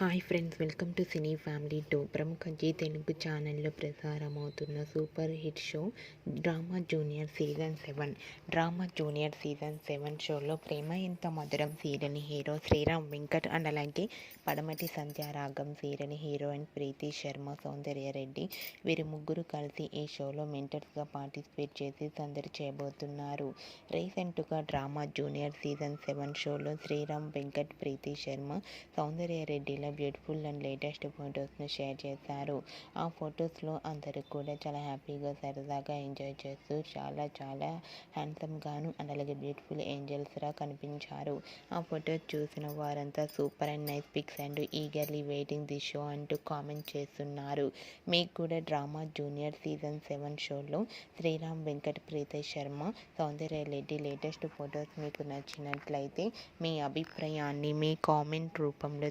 Hi friends welcome to cine family two. ప్రముఖ G Telugu ఛానల్లో ప్రసారమవుతున్న super hit show drama junior season seven. Drama junior season seven షోలో Prema Entha Madhuram serial hero Sriram Venkat and అలాగే Padamati Sandhyaragam serial heroine Preethi Sharma Soundarya Reddy వీరు ముగ్గురు కలిసి ఈ షోలో మెంటర్స్గా participate చేసి సందడి చేయబోతున్నారు. రీసెంట్గా డ్రామా జూనియర్ సీజన్ సెవెన్ షోలో శ్రీరామ్ వెంకట్ ప్రీతి శర్మ సౌందర్య చాలా బ్యూటిఫుల్ అండ్ లేటెస్ట్ ఫొటోస్ను షేర్ చేశారు. ఆ ఫొటోస్లో అందరూ కూడా చాలా హ్యాపీగా సరదాగా ఎంజాయ్ చేస్తూ చాలా చాలా హ్యాండ్సమ్గాను అండ్ అలాగే బ్యూటిఫుల్ ఏంజల్స్గా కనిపించారు. ఆ ఫొటోస్ చూసిన వారంతా super and nice pics and eagerly waiting the show అంటూ కామెంట్ చేస్తున్నారు. మీకు కూడా డ్రామా జూనియర్ సీజన్ సెవెన్ షోలో శ్రీరామ్ వెంకట్ ప్రీతేష్ శర్మ సౌందర్య రెడ్డి లేటెస్ట్ ఫొటోస్ మీకు నచ్చినట్లయితే మీ అభిప్రాయాన్ని మీ కామెంట్ రూపంలో